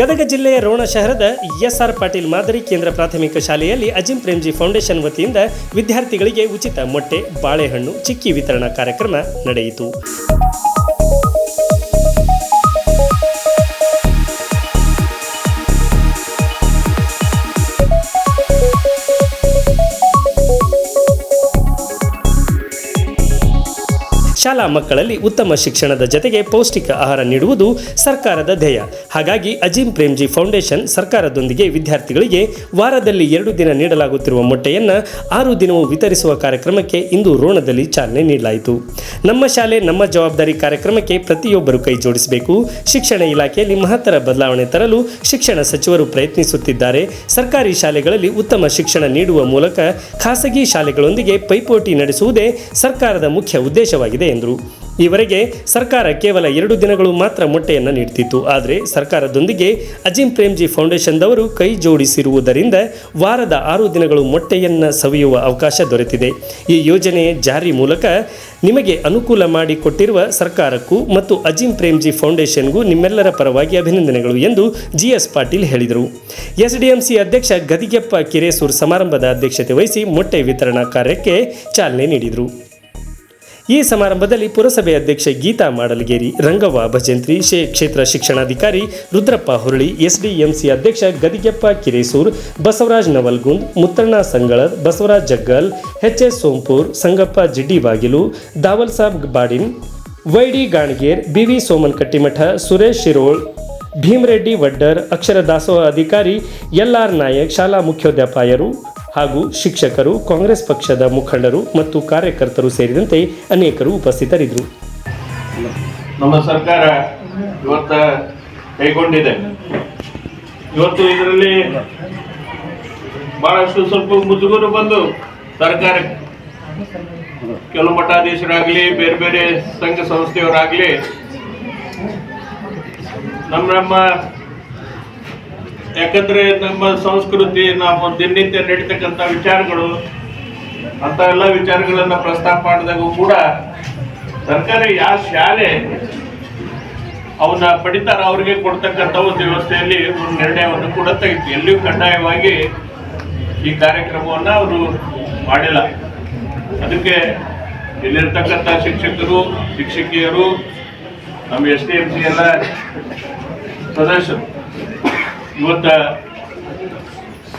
ಗದಗ ಜಿಲ್ಲೆಯ ರೋಣ ಶಹರದ ಎಸ್ಆರ್ ಪಾಟೀಲ್ ಮಾದರಿ ಕೇಂದ್ರ ಪ್ರಾಥಮಿಕ ಶಾಲೆಯಲ್ಲಿ ಅಜಿಂ ಪ್ರೇಮ್ಜಿ ಫೌಂಡೇಶನ್ ವತಿಯಿಂದ ವಿದ್ಯಾರ್ಥಿಗಳಿಗೆ ಉಚಿತ ಮೊಟ್ಟೆ, ಬಾಳೆಹಣ್ಣು, ಚಿಕ್ಕಿ ವಿತರಣಾ ಕಾರ್ಯಕ್ರಮ ನಡೆಯಿತು. ಶಾಲಾ ಮಕ್ಕಳಲ್ಲಿ ಉತ್ತಮ ಶಿಕ್ಷಣದ ಜತೆಗೆ ಪೌಷ್ಟಿಕ ಆಹಾರ ನೀಡುವುದು ಸರ್ಕಾರದ ಧ್ಯೇಯ. ಹಾಗಾಗಿ ಅಜೀಂ ಪ್ರೇಮ್ಜಿ ಫೌಂಡೇಶನ್ ಸರ್ಕಾರದೊಂದಿಗೆ ವಿದ್ಯಾರ್ಥಿಗಳಿಗೆ ವಾರದಲ್ಲಿ ಎರಡು ದಿನ ನೀಡಲಾಗುತ್ತಿರುವ ಮೊಟ್ಟೆಯನ್ನು ಆರು ದಿನವೂ ವಿತರಿಸುವ ಕಾರ್ಯಕ್ರಮಕ್ಕೆ ಇಂದು ರೋಣದಲ್ಲಿ ಚಾಲನೆ ನೀಡಲಾಯಿತು. ನಮ್ಮ ಶಾಲೆ ನಮ್ಮ ಜವಾಬ್ದಾರಿ ಕಾರ್ಯಕ್ರಮಕ್ಕೆ ಪ್ರತಿಯೊಬ್ಬರು ಕೈ ಜೋಡಿಸಬೇಕು. ಶಿಕ್ಷಣ ಇಲಾಖೆಯಲ್ಲಿ ಮಹತ್ತರ ಬದಲಾವಣೆ ತರಲು ಶಿಕ್ಷಣ ಸಚಿವರು ಪ್ರಯತ್ನಿಸುತ್ತಿದ್ದಾರೆ. ಸರ್ಕಾರಿ ಶಾಲೆಗಳಲ್ಲಿ ಉತ್ತಮ ಶಿಕ್ಷಣ ನೀಡುವ ಮೂಲಕ ಖಾಸಗಿ ಶಾಲೆಗಳೊಂದಿಗೆ ಪೈಪೋಟಿ ನಡೆಸುವುದೇ ಸರ್ಕಾರದ ಮುಖ್ಯ ಉದ್ದೇಶವಾಗಿದೆ. ಎಂದರು. ಈವರೆಗೆ ಸರ್ಕಾರ ಕೇವಲ ಎರಡು ದಿನಗಳು ಮಾತ್ರ ಮೊಟ್ಟೆಯನ್ನು ನೀಡುತ್ತಿತ್ತು ಆದರೆ ಸರ್ಕಾರದೊಂದಿಗೆ ಅಜಿಂ ಪ್ರೇಮ್ಜಿ ಫೌಂಡೇಶನ್ದವರು ಕೈ ಜೋಡಿಸಿರುವುದರಿಂದ ವಾರದ ಆರು ದಿನಗಳು ಮೊಟ್ಟೆಯನ್ನು ಸವಿಯುವ ಅವಕಾಶ ದೊರೆತಿದೆ. ಈ ಯೋಜನೆ ಜಾರಿ ಮೂಲಕ ನಿಮಗೆ ಅನುಕೂಲ ಮಾಡಿಕೊಟ್ಟಿರುವ ಸರ್ಕಾರಕ್ಕೂ ಮತ್ತು ಅಜಿಂ ಪ್ರೇಮ್ಜಿ ಫೌಂಡೇಶನ್ಗೂ ನಿಮ್ಮೆಲ್ಲರ ಪರವಾಗಿ ಅಭಿನಂದನೆಗಳು ಎಂದು ಜಿಎಸ್ ಪಾಟೀಲ್ ಹೇಳಿದರು. ಎಸ್ಡಿಎಂಸಿ ಅಧ್ಯಕ್ಷ ಗದಿಗೆಪ್ಪ ಕಿರೇಸೂರ್ ಸಮಾರಂಭದ ಅಧ್ಯಕ್ಷತೆ ವಹಿಸಿ ಮೊಟ್ಟೆ ವಿತರಣಾ ಕಾರ್ಯಕ್ಕೆ ಚಾಲನೆ ನೀಡಿದರು. ಈ ಸಮಾರಂಭದಲ್ಲಿ ಪುರಸಭೆ ಅಧ್ಯಕ್ಷೆ ಗೀತಾ ಮಾಡಲಗೇರಿ, ರಂಗವ್ವ ಭಜಂತ್ರಿ, ಶೇ ಕ್ಷೇತ್ರ ಶಿಕ್ಷಣಾಧಿಕಾರಿ ರುದ್ರಪ್ಪ ಹುರಳಿ, ಎಸ್ಡಿಎಂಸಿ ಅಧ್ಯಕ್ಷ Gadigeppa Kiresur, Basavaraj Navalgund, Muttanna Sangalar Basavaraj Jaggal H S Sompur, Sangappa Jiddi Bagilu, Dawal Sab Badin, Y D Ganager, B V Soman Kattimath, Suresh Shirol, Bhimareddy Waddar, Akshara Dasoha ಅಧಿಕಾರಿ L R Nayak, ಶಾಲಾ ಮುಖ್ಯೋಪಾಧ್ಯಾಯರು ಹಾಗೂ ಶಿಕ್ಷಕರು, ಕಾಂಗ್ರೆಸ್ ಪಕ್ಷದ ಮುಖಂಡರು ಮತ್ತು ಕಾರ್ಯಕರ್ತರು ಸೇರಿದಂತೆ ಅನೇಕರು ಉಪಸ್ಥಿತರಿದ್ದರು. ನಮ್ಮ ಸರ್ಕಾರ ಇವತ್ತ ಕೈಗೊಂಡಿದೆ. ಇವತ್ತು ಇದರಲ್ಲಿ ಬಹಳಷ್ಟು ಸ್ವಲ್ಪ ಮುಜುಗರು ಬಂದು ಸರ್ಕಾರ ಕೆಲವು ಮಠಾಧೀಶರಾಗಲಿ, ಬೇರೆ ಬೇರೆ ಸಂಘ ಸಂಸ್ಥೆಯವರಾಗಲಿ, ನಮ್ಮ ನಮ್ಮ ಯಾಕಂದ್ರೆ ನಮ್ಮ ಸಂಸ್ಕೃತಿ, ನಾವು ದಿನನಿತ್ಯ ನಡೀತಕ್ಕಂಥ ವಿಚಾರಗಳು ಅಂತ ಎಲ್ಲ ವಿಚಾರಗಳನ್ನ ಪ್ರಸ್ತಾಪ ಮಾಡಿದಾಗೂ ಕೂಡ ಸರ್ಕಾರ ಯಾವ ಶಾಲೆ ಅವನ್ನ ಪಡಿತಾರ, ಅವ್ರಿಗೆ ಕೊಡ್ತಕ್ಕಂಥ ಒಂದು ವ್ಯವಸ್ಥೆಯಲ್ಲಿ ಒಂದು ನಿರ್ಣಯವನ್ನು ಕೂಡ ತೆಗಿತು. ಎಲ್ಲಿಯೂ ಕಡ್ಡಾಯವಾಗಿ ಈ ಕಾರ್ಯಕ್ರಮವನ್ನ ಅವರು ಮಾಡಿಲ್ಲ. ಅದಕ್ಕೆ ಇಲ್ಲಿರ್ತಕ್ಕಂಥ ಶಿಕ್ಷಕರು, ಶಿಕ್ಷಕಿಯರು, ನಮ್ಮ ಎಸ್ ಡಿ ಎಂ ಸಿ ಎಲ್ಲ ಸದಸ್ಯರು ಇವತ್ತ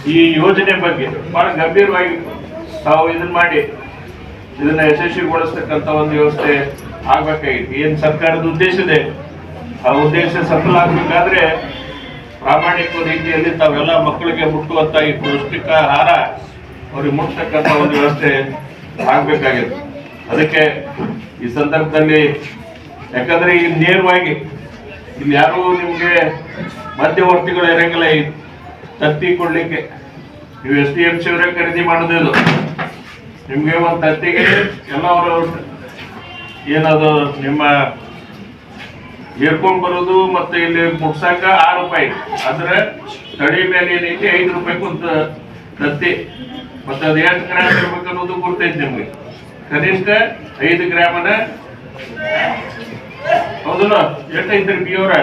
ಈ ಯೋಜನೆ ಬಗ್ಗೆ ಬಹಳ ಗಂಭೀರವಾಗಿ ತಾವು ಇದನ್ನ ಮಾಡಿ ಇದನ್ನ ಯಶಸ್ವಿಗೊಳಿಸ್ತಕ್ಕಂಥ ಒಂದು ವ್ಯವಸ್ಥೆ ಆಗ್ಬೇಕಾಗಿತ್ತು. ಏನು ಸರ್ಕಾರದ ಉದ್ದೇಶ ಇದೆ? ಆ ಉದ್ದೇಶ ಸಫಲ ಆಗ್ಬೇಕಾದ್ರೆ ಪ್ರಾಮಾಣಿಕ ರೀತಿಯಲ್ಲಿ ತಾವೆಲ್ಲ ಮಕ್ಕಳಿಗೆ ಮುಟ್ಟುವಂತ ಈ ಪೌಷ್ಟಿಕ ಆಹಾರ ಅವ್ರಿಗೆ ಮುಟ್ಟತಕ್ಕಂಥ ಒಂದು ವ್ಯವಸ್ಥೆ ಆಗ್ಬೇಕಾಗಿದೆ ಅದಕ್ಕೆ ಈ ಸಂದರ್ಭದಲ್ಲಿ ಯಾಕಂದ್ರೆ ಈ ನೇರವಾಗಿ ಇಲ್ಲಿ ಯಾರು ನಿಮಗೆ ಮಧ್ಯವರ್ತಿಗಳು ಇರಂಗಿಲ್ಲ ಈ ತತ್ತಿ ಕೊಡ್ಲಿಕ್ಕೆ. ನೀವು ಎಸ್ ಡಿ ಎಂ ಸಿ ಅವರೇ ಖರೀದಿ ಮಾಡೋದಿಲ್ಲ ನಿಮಗೆ ಒಂದು ತತ್ತಿಗೆ ಎಲ್ಲ ಅವರು ಏನದು ನಿಮ್ಮ ಏರ್ಕೊಂಡ್ ಬರೋದು ಮತ್ತೆ ಇಲ್ಲಿ ಮುಟ್ಸಾಕ ಆರು ರೂಪಾಯಿ. ಆದ್ರೆ ತಡಿ ಮೇಲೆ ಏನೈತಿ ಐದು ರೂಪಾಯಿ ಕುಂತ ತತ್ತಿ. ಮತ್ತೆ ಅದು ಎಷ್ಟು ಗ್ರಾಮ್ ಇರ್ಬೇಕು ಅನ್ನೋದು ಗೊತ್ತೈತಿ ನಿಮ್ಗೆ. ಕನಿಷ್ಠ ಐದು ಗ್ರಾಮನ ಹೌದಲ್ಲ ಎಷ್ಟೈತ್ರಿ ಬಿ ಅವ್ರ